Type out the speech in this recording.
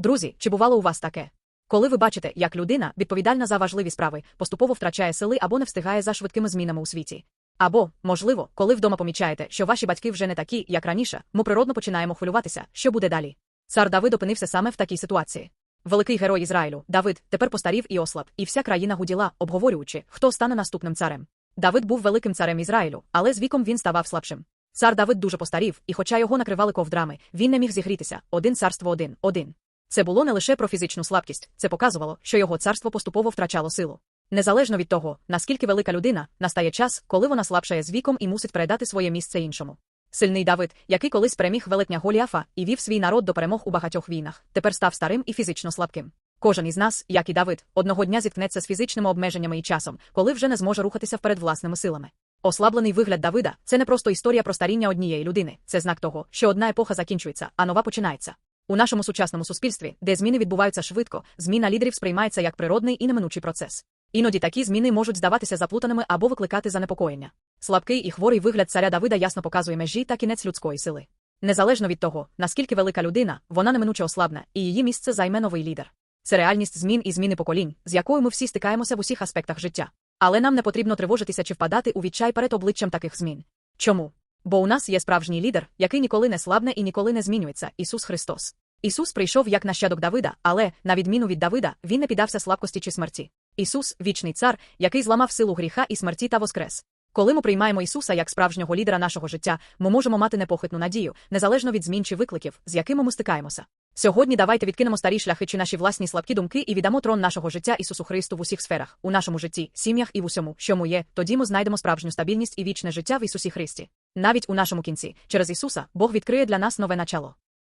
Друзі, чи бувало у вас таке? Коли ви бачите, як людина, відповідальна за важливі справи, поступово втрачає сили або не встигає за швидкими змінами у світі. Або, можливо, коли вдома помічаєте, що ваші батьки вже не такі, як раніше, ми природно починаємо хвилюватися, що буде далі. Цар Давид опинився саме в такій ситуації. Великий герой Ізраїлю, Давид, тепер постарів і ослаб, і вся країна гуділа, обговорюючи, хто стане наступним царем. Давид був великим царем Ізраїлю, але з віком він ставав слабшим. Цар Давид дуже постарів, і хоча його накривали ковдрами, він не міг зігрітися один царство один, один. Це було не лише про фізичну слабкість, це показувало, що його царство поступово втрачало силу. Незалежно від того, наскільки велика людина, настає час, коли вона слабшає з віком і мусить передати своє місце іншому. Сильний Давид, який колись переміг велетня Голіафа і вів свій народ до перемог у багатьох війнах, тепер став старим і фізично слабким. Кожен із нас, як і Давид, одного дня зіткнеться з фізичними обмеженнями і часом, коли вже не зможе рухатися вперед власними силами. Ослаблений вигляд Давида це не просто історія про старіння однієї людини, це знак того, що одна епоха закінчується, а нова починається. У нашому сучасному суспільстві, де зміни відбуваються швидко, зміна лідерів сприймається як природний і неминучий процес. Іноді такі зміни можуть здаватися заплутаними або викликати занепокоєння. Слабкий і хворий вигляд царя Давида ясно показує межі та кінець людської сили. Незалежно від того, наскільки велика людина, вона неминуче ослабне, і її місце займе новий лідер. Це реальність змін і зміни поколінь, з якою ми всі стикаємося в усіх аспектах життя. Але нам не потрібно тривожитися чи впадати у відчай перед обличчям таких змін. Чому? Бо у нас є справжній лідер, який ніколи не слабне і ніколи не змінюється Ісус Христос. Ісус прийшов як нащадок Давида, але, на відміну від Давида, він не піддався слабкості чи смерті. Ісус вічний цар, який зламав силу гріха і смерті та воскрес. Коли ми приймаємо Ісуса як справжнього лідера нашого життя, ми можемо мати непохитну надію, незалежно від змін чи викликів, з якими ми стикаємося. Сьогодні давайте відкинемо старі шляхи чи наші власні слабкі думки і віддамо трон нашого життя Ісусу Христу в усіх сферах, у нашому житті, сім'ях і в усьому, що ми є, тоді ми знайдемо справжню стабільність і вічне життя в Ісусі Христі. Навіть у нашому кінці, через Ісуса, Бог відкриє для нас нове начало.